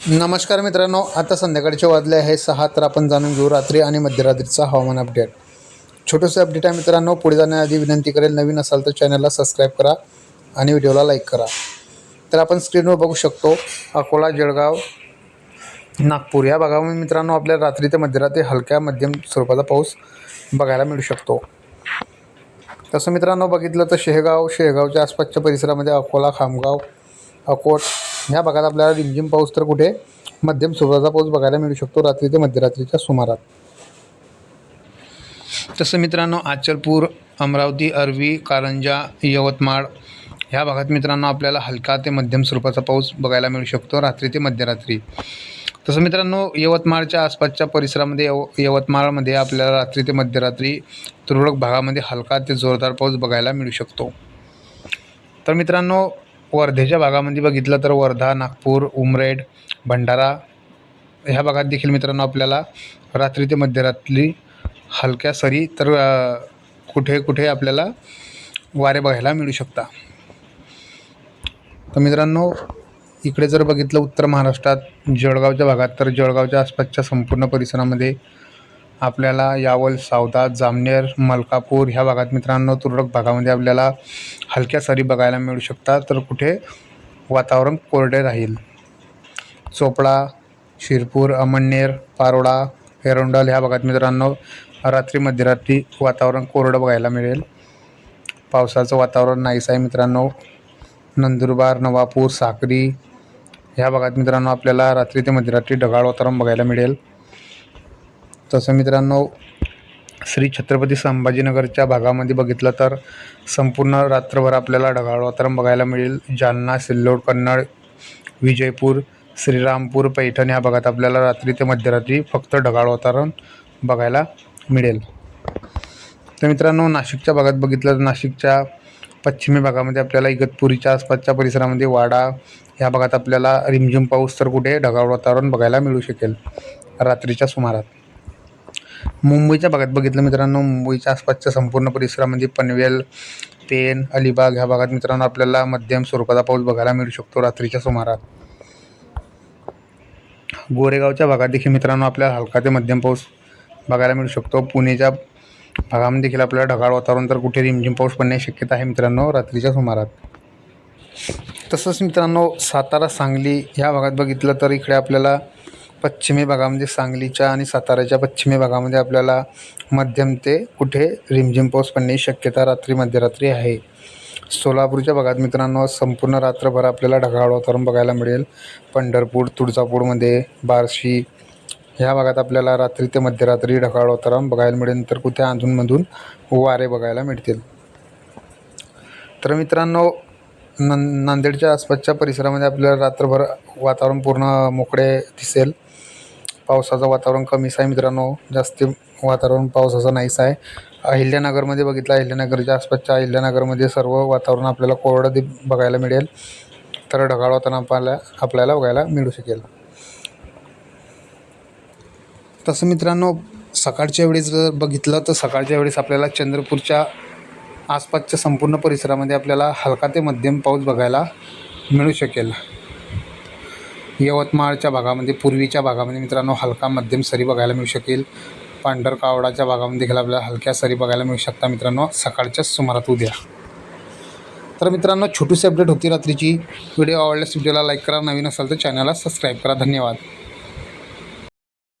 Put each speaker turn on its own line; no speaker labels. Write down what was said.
नमस्कार मित्रांनो आता संध्याकाळचे वाजले आहे. सहा तर आपण जाणून घेऊ रात्री आणि मध्यरात्रीचा हवामान अपडेट. छोटंसं अपडेट आहे मित्रांनो पुढे जाण्याआधी विनंती करेल नवीन असाल तर चॅनलला सबस्क्राईब करा आणि व्हिडिओला लाईक करा. तर आपण स्क्रीनवर बघू शकतो अकोला जळगाव नागपूर या भागामध्ये मित्रांनो आपल्याला रात्री ते मध्यरात्री हलक्या मध्यम स्वरूपाचा पाऊस बघायला मिळू शकतो. तसं मित्रांनो बघितलं तर शेगाव शेगावच्या आसपासच्या परिसरामध्ये अकोला खामगाव अकोट ह्या भागात आपल्याला रिमझिम पाऊस तर कुठे? मध्यम स्वरूपाचा पाऊस बघायला मिळू शकतो रात्री ते मध्यरात्रीच्या सुमारात. तसं मित्रांनो आचलपूर अमरावती अरवी कारंजा यवतमाळ ह्या भागात मित्रांनो आपल्याला हलका ते मध्यम स्वरूपाचा पाऊस बघायला मिळू शकतो रात्री ते मध्यरात्री. तसं मित्रांनो यवतमाळच्या आसपासच्या परिसरामध्ये यव यवतमाळमध्ये आपल्याला रात्री ते मध्यरात्री तुरळक भागामध्ये हलका ते जोरदार पाऊस बघायला मिळू शकतो. तर मित्रांनो वर्धेच्या भागामध्ये बघितलं तर वर्धा नागपूर उमरेड भंडारा ह्या भागात देखील मित्रांनो आपल्याला रात्री ते मध्यरात्री हलक्या सरी तर कुठे कुठे आपल्याला वारे बघायला मिळू शकता. तर मित्रांनो इकडे जर बघितलं उत्तर महाराष्ट्रात जळगावच्या भागात तर जळगावच्या आसपासच्या संपूर्ण परिसरामध्ये आपल्याला यावल सावदा जामनेर मलकापूर ह्या भागात मित्रांनो तुरळक भागामध्ये आपल्याला हलक्या सरी बघायला मिळू शकतात. तर कुठे वातावरण कोरडे राहील. चोपडा शिरपूर अमळनेर पारोडा एरोंडल ह्या भागात मित्रांनो रात्री मध्यरात्री वातावरण कोरडं बघायला मिळेल. पावसाचं वातावरण नाहीच आहे मित्रांनो. नंदुरबार नवापूर साक्री ह्या भागात मित्रांनो आपल्याला रात्री ते मध्यरात्री ढगाळ वातावरण बघायला मिळेल. तसं मित्रांनो श्री छत्रपती संभाजीनगरच्या भागामध्ये बघितलं तर संपूर्ण रात्रभर आपल्याला ढगाळ वातावरण बघायला मिळेल. जालना सिल्लोड कन्नड विजयपूर श्रीरामपूर पैठण ह्या भागात आपल्याला रात्री ते मध्यरात्री फक्त ढगाळ वातावरण बघायला मिळेल. तर मित्रांनो नाशिकच्या भागात बघितलं तर नाशिकच्या पश्चिमी भागामध्ये आपल्याला इगतपुरीच्या आसपासच्या परिसरामध्ये वाडा ह्या भागात आपल्याला रिमझिम पाऊस तर कुठे ढगाळ वातावरण बघायला मिळू शकेल. रात्रीच्या सुमारात. मुंबईच्या भागात बघितलं मित्रांनो मुंबईच्या आसपासच्या संपूर्ण परिसरामध्ये म्हणजे पनवेल पेन अलिबाग ह्या भागात मित्रांनो आपल्याला मध्यम स्वरूपाचा पाऊस बघायला मिळू शकतो रात्रीच्या सुमारात गोरेगावच्या भागात देखील मित्रांनो आपल्याला हलका ते मध्यम पाऊस बघायला मिळू शकतो. पुणेच्या भागामध्ये देखील आपल्याला ढगाळ वातावरण तर कुठे रिमझिम पाऊस पडण्याची शक्यता आहे मित्रांनो रात्रीच्या सुमारात तसंच मित्रांनो सातारा सांगली ह्या भागात बघितलं तर इकडे आपल्याला पश्चिमी भागामध्ये सांगलीच्या आणि साताऱ्याच्या पश्चिमी भागामध्ये आपल्याला मध्यम ते कुठे रिमझिम पाऊस पडण्याची शक्यता रात्री मध्यरात्री आहे. सोलापूरच्या भागात मित्रांनो संपूर्ण रात्रभर आपल्याला ढगाळ वातावरण बघायला मिळेल. पंढरपूर तुळजापूरमध्ये बार्शी ह्या भागात आपल्याला रात्री ते मध्यरात्री ढगाळ वातावरण बघायला मिळेल. तर कुठे अधूनमधून वारे बघायला मिळतील. तर मित्रांनो नं नांदेडच्या आसपासच्या परिसरामध्ये आपल्याला रात्रभर वातावरण पूर्ण मोकळे दिसेल. पावसाचं वातावरण कमीच आहे मित्रांनो. जास्ती वातावरण पावसाचं नाहीच आहे. अहिल्यानगरमध्ये बघितलं अहिल्यानगरच्या आसपासच्या अहिल्यानगरमध्ये सर्व वातावरण आपल्याला कोरडं दे बघायला मिळेल. तर ढगाळ वातावरण आपल्याला आपल्याला बघायला मिळू शकेल. तसं मित्रांनो सकाळच्या वेळेस जर बघितलं तर सकाळच्या वेळेस आपल्याला चंद्रपूरच्या आसपासच्या संपूर्ण परिसरामध्ये आपल्याला हलका ते मध्यम पाऊस बघायला मिळू शकेल. यवतमाळच्या भागामध्ये पूर्वीच्या भागामध्ये मित्रांनो हलका मध्यम सरी बघायला मिळू शकेल. पांढरकावडाच्या भागामध्ये देखील आपल्याला हलक्या सरी बघायला मिळू शकता मित्रांनो. सकाळच्या सुमारात उद्या. तर मित्रांनो छोटीशी अपडेट होती रात्रीची. व्हिडिओ आवडल्यास व्हिडिओला लाईक करा. नवीन असाल तर चॅनलला सबस्क्राईब करा. धन्यवाद.